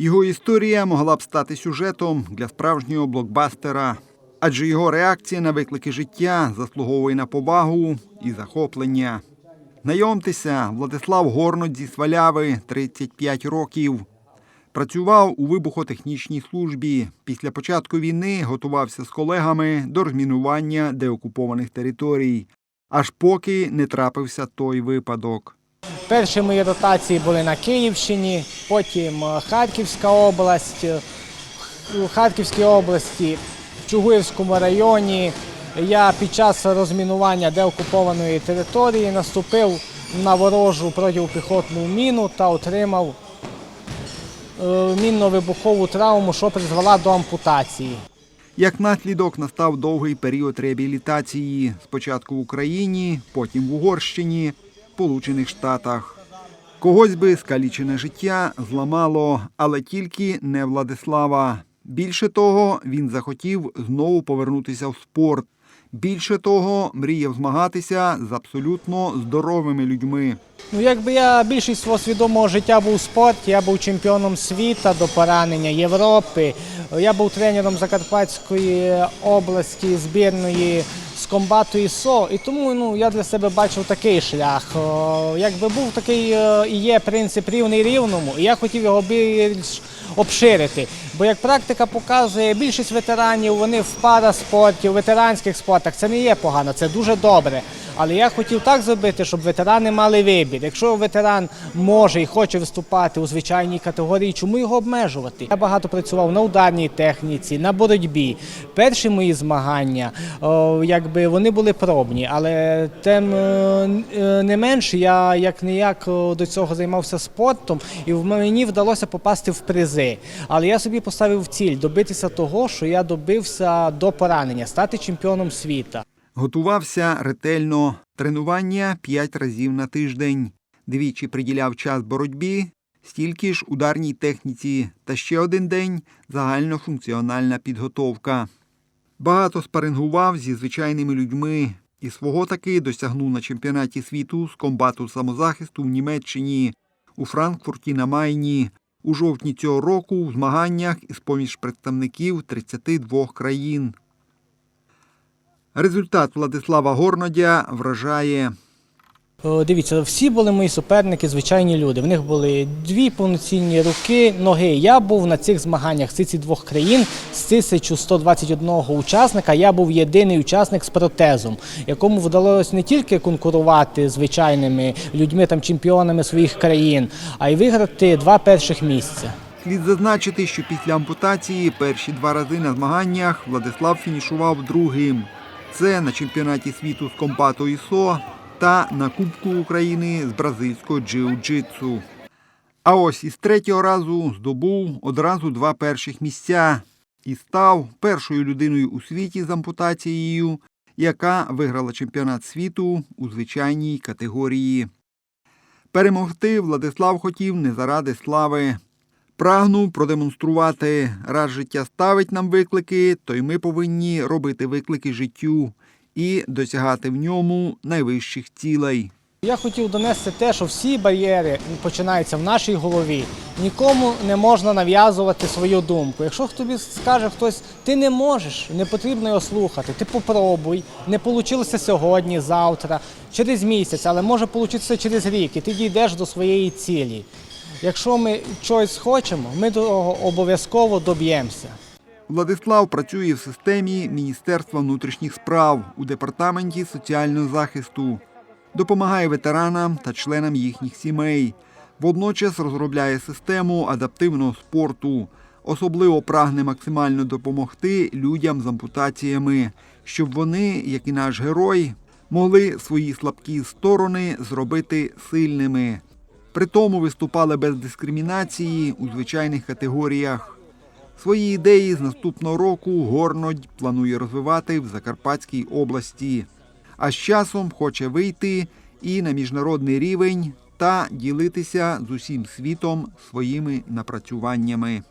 Його історія могла б стати сюжетом для справжнього блокбастера, адже його реакція на виклики життя заслуговує на повагу і захоплення. Знайомтеся, Владислав Горнот зі Сваляви, 35 років. Працював у вибухотехнічній службі. Після початку війни готувався з колегами до розмінування деокупованих територій, аж поки не трапився той випадок. Перші мої ротації були на Київщині, потім е, Харківська область, е, у Харківській області, в Чугуївському районі. Я під час розмінування деокупованої території наступив на ворожу протипіхотну міну та отримав е, мінно-вибухову травму, що призвела до ампутації. Як наслідок настав довгий період реабілітації спочатку в Україні, потім в Угорщині, Сполучених Штатах. Когось би скалічене життя зламало, але тільки не Владислава. Більше того, він захотів знову повернутися в спорт. Більше того, мріяв змагатися з абсолютно здоровими людьми. Ну, якби я більшість свого свідомого життя був спорті, я був чемпіоном світу до поранення Європи. Я був тренером Закарпатської області збірної комбату ІСО. І тому ну, я для себе бачив такий шлях. О, Якби був такий е, і є принцип рівний рівному, і я хотів його більш обширити. Бо як практика показує, більшість ветеранів вони в параспорті, в ветеранських спортах. Це не є погано, це дуже добре. Але я хотів так зробити, щоб ветерани мали вибір. Якщо ветеран може і хоче виступати у звичайній категорії, чому його обмежувати? Я багато працював на ударній техніці, на боротьбі. Перші мої змагання, о, якби вони були пробні, але тим е, е, не менше я як ніяк до цього займався спортом, і мені вдалося попасти в призи. Але я собі поставив ціль добитися того, що я добився до поранення, стати чемпіоном світу. Готувався ретельно. Тренування п'ять разів на тиждень. Двічі приділяв час боротьбі, стільки ж ударній техніці та ще один день загальнофункціональна підготовка. Багато спарингував зі звичайними людьми і свого таки досягнув на чемпіонаті світу з комбату самозахисту в Німеччині, у Франкфурті на Майні. У жовтні цього року у змаганнях із поміж представників 32 країн. Результат Владислава Горнодя вражає. Дивіться, всі були мої суперники, звичайні люди. В них були дві повноцінні руки, ноги. Я був на цих змаганнях з цих двох країн з 1121 учасника. Я був єдиний учасник з протезом, якому вдалося не тільки конкурувати з звичайними людьми, там чемпіонами своїх країн, а й виграти два перших місця. Слід зазначити, що після ампутації перші два рази на змаганнях Владислав фінішував другим. Це на чемпіонаті світу з комбату ІСО та на Кубку України з бразильського джиу-джитсу. А ось із третього разу здобув одразу два перших місця і став першою людиною у світі з ампутацією, яка виграла чемпіонат світу у звичайній категорії. Перемогти Владислав хотів не заради слави. Прагнув продемонструвати, раз життя ставить нам виклики, то й ми повинні робити виклики життю і досягати в ньому найвищих цілей. Я хотів донести те, що всі бар'єри починаються в нашій голові. Нікому не можна нав'язувати свою думку. Якщо тобі скаже хтось, ти не можеш, не потрібно його слухати. Ти попробуй. Не вийшло сьогодні, завтра, через місяць, але може вийти через рік, і ти дійдеш до своєї цілі. Якщо ми щось хочемо, ми того обов'язково доб'ємося. Владислав працює в системі Міністерства внутрішніх справ у департаменті соціального захисту, допомагає ветеранам та членам їхніх сімей. Водночас розробляє систему адаптивного спорту. Особливо прагне максимально допомогти людям з ампутаціями, щоб вони, як і наш герой, могли свої слабкі сторони зробити сильними. При тому виступали без дискримінації у звичайних категоріях. Свої ідеї з наступного року Горнодь планує розвивати в Закарпатській області, а з часом хоче вийти і на міжнародний рівень та ділитися з усім світом своїми напрацюваннями.